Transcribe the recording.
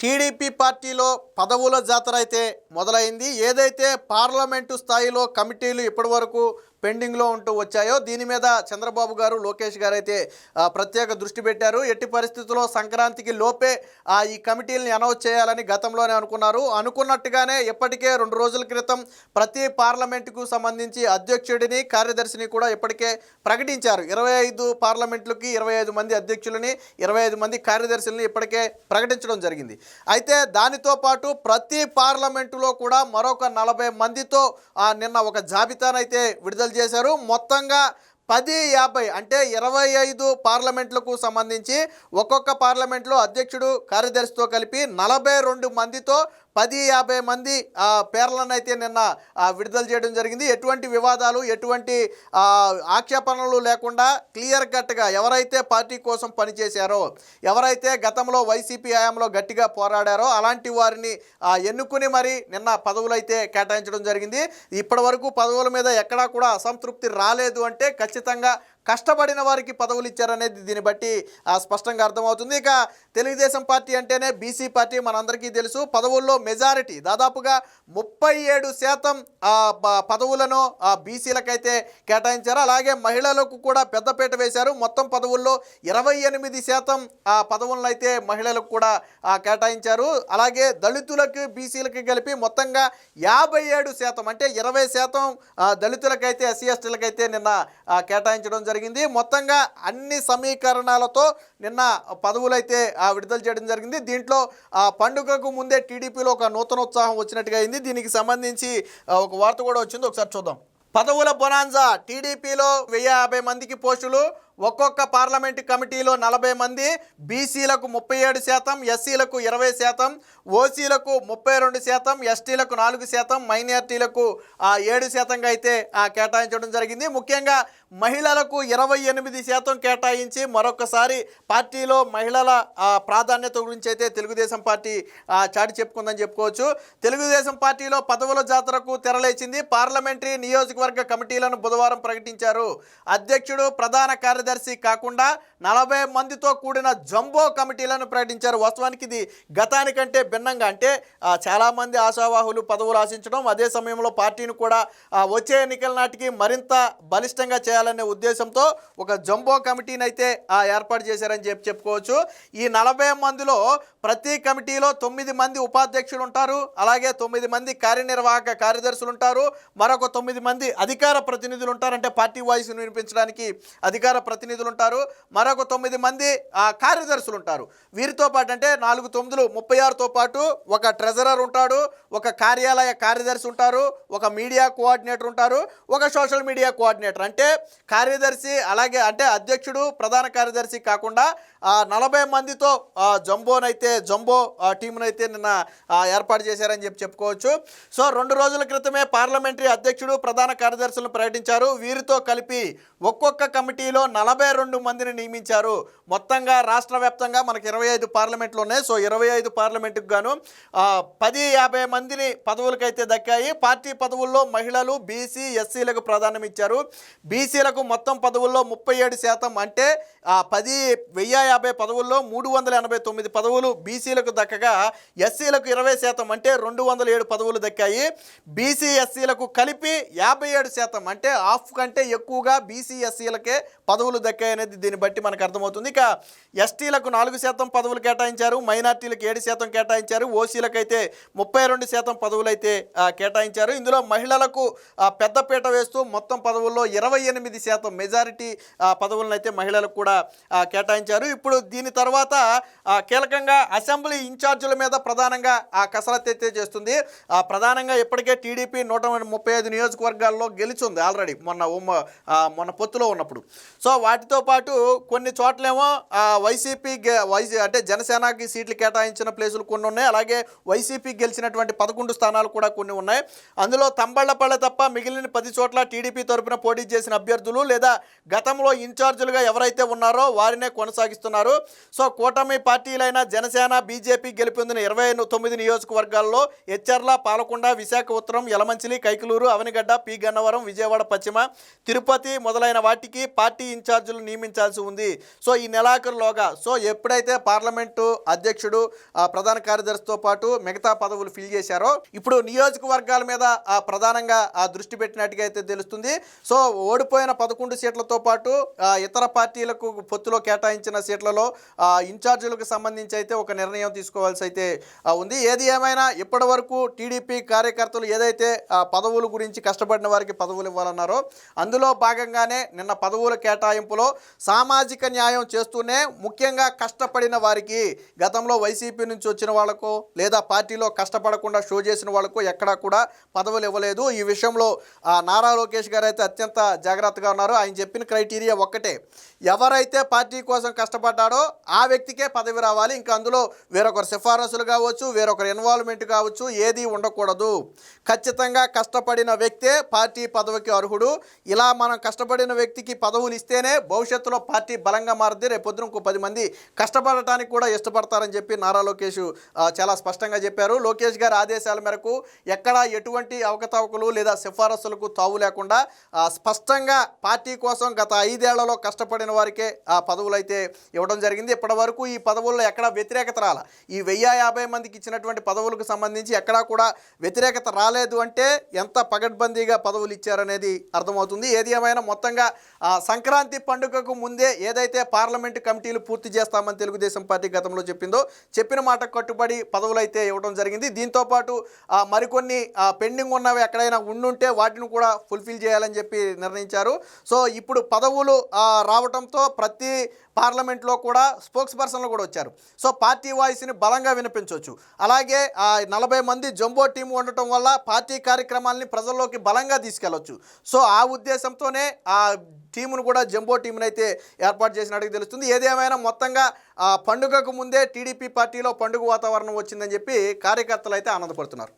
TDP పార్టీలో పదవుల జాతర అయితే మొదలైంది. ఏదైతే పార్లమెంటు స్థాయిలో కమిటీలు ఇప్పటివరకు పెండింగ్లో ఉంటూ వచ్చాయో దీని మీద చంద్రబాబు గారు లోకేష్ గారు అయితే ప్రత్యేక దృష్టి పెట్టారు. ఎట్టి పరిస్థితుల్లో సంక్రాంతికి లోపే ఆ, ఈ కమిటీలని అనౌన్స్ చేయాలని గతంలోనే అనుకున్నారు. అనుకున్నట్టుగానే ఇప్పటికే రెండు రోజుల క్రితం ప్రతి పార్లమెంటుకు సంబంధించి అధ్యక్షుడిని కార్యదర్శిని కూడా ఇప్పటికే ప్రకటించారు. ఇరవై ఐదు పార్లమెంట్లకి ఇరవై ఐదు మంది అధ్యక్షులని ఇరవై ఐదు మంది కార్యదర్శులని ఇప్పటికే ప్రకటించడం జరిగింది. అయితే దానితో పాటు ప్రతి పార్లమెంటులో కూడా మరొక నలభై మందితో నిన్న ఒక జాబితానైతే విడుదల చేశారు. మొత్తంగా పది యాభై అంటే ఇరవై ఐదు పార్లమెంట్లకు సంబంధించి ఒక్కొక్క పార్లమెంట్లో అధ్యక్షుడు కార్యదర్శితో కలిపి నలభై రెండు మందితో పది యాభై మంది పేర్లను అయితే నిన్న విడుదల చేయడం జరిగింది. ఎటువంటి వివాదాలు ఎటువంటి ఆక్షేపణలు లేకుండా క్లియర్ కట్గా ఎవరైతే పార్టీ కోసం పనిచేశారో ఎవరైతే గతంలో వైసీపీ హయాంలో గట్టిగా పోరాడారో అలాంటి వారిని ఎన్నుకుని మరి నిన్న పదవులు అయితే కేటాయించడం జరిగింది. ఇప్పటి వరకు పదవుల మీద ఎక్కడా కూడా అసంతృప్తి రాలేదు అంటే ఖచ్చితంగా కష్టపడిన వారికి పదవులు ఇచ్చారనేది దీన్ని బట్టి ఆ, స్పష్టంగా అర్థమవుతుంది. ఇక తెలుగుదేశం పార్టీ అంటేనే బీసీ పార్టీ మనందరికీ తెలుసు. పదవుల్లో మెజారిటీ దాదాపుగా ముప్పై ఏడు శాతం ఆ, పదవులను ఆ, బీసీలకైతే కేటాయించారు. అలాగే మహిళలకు కూడా పెద్దపీట వేశారు. మొత్తం పదవుల్లో ఇరవై ఎనిమిది శాతం ఆ పదవులను అయితే మహిళలకు కూడా కేటాయించారు. అలాగే దళితులకు బీసీలకి కలిపి మొత్తంగా యాభై ఏడు శాతం అంటే ఇరవై శాతం ఆ, దళితులకైతే ఎస్సీ ఎస్టీలకైతే నిన్న కేటాయించడం జరిగింది. జరిగింది. మొత్తంగా అన్ని సమీకరణాలతో నిన్న పదవులైతే విడుదల చేయడం జరిగింది. దీంట్లో ఆ పండుగకు ముందే టీడీపీలో ఒక నూతన ఉత్సాహం వచ్చినట్టుగా అయింది. దీనికి సంబంధించి ఒక వార్త కూడా వచ్చింది. ఒకసారి చూద్దాం. పదవుల బొనాన్జా టీడీపీలో వెయ్యి యాభై మందికి పోస్టులు ఒక్కొక్క పార్లమెంటు కమిటీలో నలభై మంది బీసీలకు ముప్పై ఏడు శాతం ఎస్సీలకు ఇరవై శాతం ఓసీలకు ముప్పై రెండు శాతం ఎస్టీలకు నాలుగు శాతం మైనార్టీలకు ఏడు శాతంగా అయితే కేటాయించడం జరిగింది. ముఖ్యంగా మహిళలకు ఇరవై ఎనిమిది శాతం కేటాయించి మరొకసారి పార్టీలో మహిళల ప్రాధాన్యత గురించి అయితే తెలుగుదేశం పార్టీ చాటి చెప్పుకుందని చెప్పుకోవచ్చు. తెలుగుదేశం పార్టీలో పదవుల జాతరకు తెరలేచింది. పార్లమెంటరీ నియోజకవర్గ కమిటీలను బుధవారం ప్రకటించారు. అధ్యక్షుడు ప్రధాన కార్యదర్శి కాకుండా నలభై మందితో కూడిన జంబో కమిటీలను ప్రకటించారు. వాస్తవానికి ఇది గతానికంటే భిన్నంగా అంటే చాలామంది ఆశావాహులు పదవులు ఆశించడం అదే సమయంలో పార్టీని కూడా వచ్చే ఎన్నికల నాటికి మరింత బలిష్టంగా చేయాలనే ఉద్దేశంతో ఒక జంబో కమిటీని అయితే ఏర్పాటు చేశారని చెప్పి చెప్పుకోవచ్చు. ఈ నలభై మందిలో ప్రతి కమిటీలో తొమ్మిది మంది ఉపాధ్యక్షులు ఉంటారు అలాగే తొమ్మిది మంది కార్యనిర్వాహక కార్యదర్శులు ఉంటారు మరొక తొమ్మిది మంది అధికార ప్రతినిధులు ఉంటారు అంటే పార్టీ వాయిస్ను వినిపించడానికి అధికార ప్రతినిధులు ఉంటారు మరొక తొమ్మిది మంది ఆ, కార్యదర్శులు ఉంటారు వీరితో పాటు అంటే నాలుగు తొమ్మిదిలు ముప్పై ఆరుతో పాటు ఒక ట్రెజరర్ ఉంటాడు ఒక కార్యాలయ కార్యదర్శి ఉంటారు ఒక మీడియా కోఆర్డినేటర్ ఉంటారు ఒక సోషల్ మీడియా కోఆర్డినేటర్. అంటే కార్యదర్శి అలాగే అంటే అధ్యక్షుడు ప్రధాన కార్యదర్శి కాకుండా నలభై మందితో జంబోనైతే జంబో టీమునైతే నిన్న ఏర్పాటు చేశారని చెప్పి చెప్పుకోవచ్చు. సో రెండు రోజుల క్రితమే పార్లమెంటరీ అధ్యక్షుడు ప్రధాన కార్యదర్శులను ప్రకటించారు. వీరితో కలిపి ఒక్కొక్క కమిటీలో నలభై రెండు మందిని నియమించారు. మొత్తంగా రాష్ట్ర వ్యాప్తంగా మనకి ఇరవై ఐదు పార్లమెంట్లు ఉన్నాయి సో ఇరవై ఐదు పార్లమెంటుకు గాను పది యాభై మందిని పదవులకైతే దక్కాయి. పార్టీ పదవుల్లో మహిళలు బీసీ ఎస్సీలకు ప్రాధాన్యం ఇచ్చారు. బీసీలకు మొత్తం పదవుల్లో ముప్పై ఏడు శాతం అంటే ఆ, పది వెయ్యి యాభై పదవుల్లో మూడు వందల ఎనభై తొమ్మిది పదవులు బీసీలకు దక్కగా ఎస్సీలకు ఇరవై శాతం అంటే రెండు వందల ఏడు పదవులు దక్కాయి. బీసీ ఎస్సీలకు కలిపి యాభై ఏడు శాతం అంటే హాఫ్ కంటే ఎక్కువగా బీసీ ఎస్సీలకే పదవులు దక్కాయి అనేది దీన్ని బట్టి మనకు అర్థమవుతుంది. ఇక ఎస్టీలకు నాలుగు శాతం పదవులు కేటాయించారు మైనార్టీలకు ఏడు శాతం కేటాయించారు ఓసీలకు అయితే ముప్పై రెండు శాతం పదవులు అయితే కేటాయించారు. ఇందులో మహిళలకు పెద్దపీట వేస్తూ మొత్తం పదవుల్లో ఇరవై ఎనిమిది శాతం మెజారిటీ పదవులను అయితే మహిళలకు కూడా కేటాయించారు. ఇప్పుడు దీని తర్వాత కీలకంగా అసెంబ్లీ ఇన్ఛార్జీల మీద ప్రధానంగా ఆ కసరత్తు అయితే చేస్తుంది. ప్రధానంగా ఇప్పటికే టీడీపీ నూట ముప్పై ఐదు నియోజకవర్గాల్లో గెలిచింది ఆల్రెడీ మొన్న ఉమ్మ మొన్న పొత్తులో ఉన్నప్పుడు. సో వాటితో పాటు కొన్ని చోట్లేమో వైసీపీ వైసీ అంటే జనసేనకి సీట్లు కేటాయించిన ప్లేసులు కొన్ని ఉన్నాయి. అలాగే వైసీపీ గెలిచినటువంటి పదకొండు స్థానాలు కూడా కొన్ని ఉన్నాయి. అందులో తంబళ్ళపల్లె తప్ప మిగిలిన పది చోట్ల టీడీపీ తరఫున పోటీ చేసిన అభ్యర్థులు లేదా గతంలో ఇన్ఛార్జీలుగా ఎవరైతే ఉన్నారో వారినే కొనసాగిస్తున్నారు. సో కూటమి పార్టీలైన జనసేన బీజేపీ గెలుపొందిన ఇరవై తొమ్మిది నియోజకవర్గాల్లో హెచ్ఆర్ల పాలకొండ విశాఖ ఉత్తరం యలమంచిలి కైకలూరు అవనిగడ్డ పి గన్నవరం విజయవాడ పశ్చిమ తిరుపతి మొదలైన వాటికి పార్టీ ఇన్ఛార్జీలు నియమించాల్సి ఉంది. సో ఈ నెలాఖరులోగా సో ఎప్పుడైతే పార్లమెంటు అధ్యక్షుడు ప్రధాన కార్యదర్శితో పాటు మిగతా పదవులు ఫిల్ చేశారో ఇప్పుడు నియోజకవర్గాల మీద ఆ, ప్రధానంగా ఆ దృష్టి పెట్టినట్టుగా అయితే తెలుస్తుంది. సో ఓడిపోయిన పదకొండు సీట్లతో పాటు ఇతర పార్టీలకు పొత్తులో కేటాయించిన సీట్లలో ఇన్ఛార్జీలకు సంబంధించి అయితే ఒక నిర్ణయం తీసుకోవాల్సి అయితే ఉంది. ఏది ఏమైనా ఇప్పటి వరకు టీడీపీ కార్యకర్తలు ఏదైతే ఆ, పదవుల గురించి కష్టపడిన వారికి పదవులు ఇవ్వాలన్నారో అందులో భాగంగానే నిన్న పదవుల కేటాయింపులో సామాజిక న్యాయం చేస్తూనే ముఖ్యంగా కష్టపడిన వారికి గతంలో వైసీపీ నుంచి వచ్చిన వాళ్ళకు లేదా పార్టీలో కష్టపడకుండా షో చేసిన వాళ్ళకు ఎక్కడా కూడా పదవులు ఇవ్వలేదు. ఈ విషయంలో నారా లోకేష్ గారు అయితే అత్యంత జాగ్రత్తగా ఉన్నారు. ఆయన చెప్పిన క్రైటీరియా ఒక్కటే. ఎవరైతే పార్టీ కోసం కష్టపడ్డాడో ఆ వ్యక్తికే పదవి రావాలి. ఇంకా అందులో వేరొకరు సిఫారసులు కావచ్చు వేరొకరు ఇన్వాల్వ్మెంట్ కావచ్చు ఏది ఉండకూడదు. ఖచ్చితంగా కష్టపడిన వ్యక్తే పార్టీ పదవికి అర్హుడు. ఇలా మనం కష్టపడిన వ్యక్తికి పదవులు ఇస్తేనే భవిష్యత్తులో పార్టీ బలంగా మారుద్ది. రేపు ఇంకో పది మంది కష్టపడటానికి కూడా ఇష్టపడతారని చెప్పి నారా లోకేష్ చాలా స్పష్టంగా చెప్పారు. లోకేష్ గారి ఆదేశాల మేరకు ఎక్కడ ఎటువంటి అవకతవకలు లేదా సిఫారసులకు తావు లేకుండా స్పష్టంగా పార్టీ కోసం గత ఐదేళ్ళలో కష్టపడిన వారికే ఆ పదవులు అయితే ఇవ్వడం జరిగింది. ఇప్పటివరకు ఈ పదవుల్లో ఎక్కడ వ్యతిరేకత రాల. ఈ వెయ్యి యాభై మందికి ఇచ్చినటువంటి పదవులకు సంబంధించి ఎక్కడా కూడా వ్యతిరేకత రాలేదు అంటే ఎంత పగడ్బందీగా పదవులు ఇచ్చారనేది అర్థమవుతుంది. ఏది ఏమైనా మొత్తంగా సంక్రాంతి సంక్రాంతి పండుగకు ముందే ఏదైతే పార్లమెంటు కమిటీలు పూర్తి చేస్తామని తెలుగుదేశం పార్టీ గతంలో చెప్పిందో చెప్పిన మాట కట్టుబడి పదవులు అయితే ఇవ్వడం జరిగింది. దీంతో పాటు మరికొన్ని పెండింగ్ ఉన్నవి ఎక్కడైనా ఉండుంటే వాటిని కూడా ఫుల్ఫిల్ చేయాలని చెప్పి నిర్ణయించారు. సో ఇప్పుడు పదవులు రావడంతో ప్రతి పార్లమెంట్లో కూడా స్పోక్స్ పర్సన్లు కూడా వచ్చారు. సో పార్టీ వాయిస్ని బలంగా వినిపించవచ్చు అలాగే ఆ నలభై మంది జంబో టీం ఉండటం వల్ల పార్టీ కార్యక్రమాల్ని ప్రజల్లోకి బలంగా తీసుకెళ్ళొచ్చు సో ఆ ఉద్దేశంతోనే ఆ టీమును కూడా జంబో టీంని అయితే ఏర్పాటు చేసినట్టుగా తెలుస్తుంది. ఏదేమైనా మొత్తంగా ఆ పండుగకు ముందే టీడీపీ పార్టీలో పండుగ వాతావరణం వచ్చిందని చెప్పి కార్యకర్తలు అయితే ఆనందపడుతున్నారు.